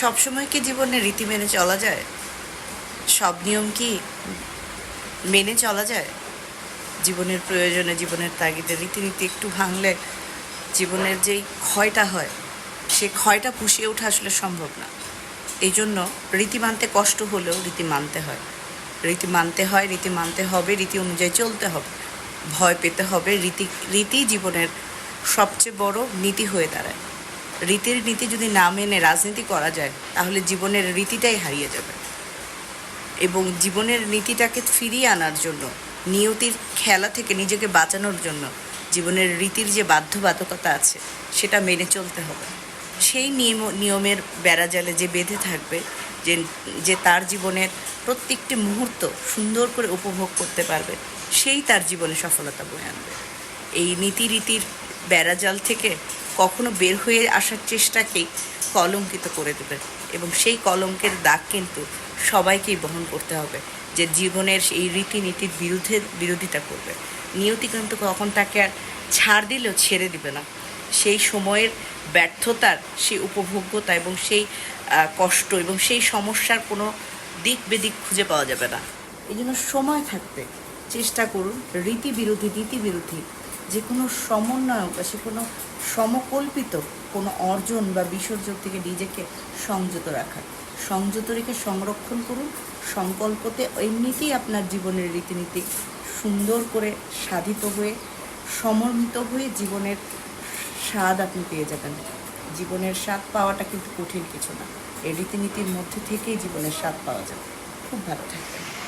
সবসময় কি জীবনে রীতি মেনে চলা যায়? সব নিয়ম কি মেনে চলা যায়? জীবনের প্রয়োজনে, জীবনের তাগিদে রীতিনীতি একটু ভাঙলে জীবনের যেই ক্ষয়টা হয়, সে ক্ষয়টা পুষিয়ে ওঠা আসলে সম্ভব না। এই জন্য রীতি মানতে কষ্ট হলেও রীতি মানতে হয়। রীতি মানতে হয়, রীতি মানতে হবে, রীতি অনুযায়ী চলতে হবে। ভয় পেতে হবে, রীতি রীতি জীবনের সবচেয়ে বড় নীতি হয়ে দাঁড়ায়। রীতির নীতি যদি না মেনে রাজনীতি করা যায়, তাহলে জীবনের রীতিটাই হারিয়ে যাবে। এবং জীবনের নীতিটাকে ফিরিয়ে আনার জন্য, নিয়তির খেলা থেকে নিজেকে বাঁচানোর জন্য জীবনের রীতির যে বাধ্যবাধকতা আছে, সেটা মেনে চলতে হবে। সেই নিয়ম, নিয়মের বেড়াজালে যে বেঁধে থাকবে, যে যে তার জীবনের প্রত্যেকটি মুহূর্ত সুন্দর করে উপভোগ করতে পারবে, সেই তার জীবনে সফলতা বয়ে আনবে। এই নীতি রীতির বেড়াজাল থেকে কখনো বের হয়ে আসার চেষ্টাকেই কলঙ্কিত করে দেবে। এবং সেই কলঙ্কের দাগ কিন্তু সবাইকেই বহন করতে হবে যে জীবনের এই রীতিনীতির বিরুদ্ধে বিরোধিতা করবে। নিয়তি কিন্তু কখন তাকে আর ছাড় দিলেও ছেড়ে দিবে না। সেই সময়ের ব্যর্থতার, সেই উপভোগ্যতা এবং সেই কষ্ট এবং সেই সমস্যার কোনো দিক বেদিক খুঁজে পাওয়া যাবে না। এই জন্য সময় থাকতে চেষ্টা করুন, রীতি বিরোধী বিরোধী যে কোনো সমন্বয়ক বা সে কোনো সমকল্পিত কোনো অর্জন বা বিসর্জন থেকে নিজেকে সংযত রাখা সংযত রেখে সংরক্ষণ করুন। সংকল্পতে এমনিতেই আপনার জীবনের রীতিনীতি সুন্দর করে সাধিত হয়ে সমন্বিত হয়ে জীবনের স্বাদ আপনি পেয়ে যাবেন। জীবনের স্বাদ পাওয়াটা কিন্তু কঠিন কিছু না। এই রীতিনীতির মধ্যে থেকেই জীবনের স্বাদ পাওয়া যাবে। খুব ভালো থাকবেন।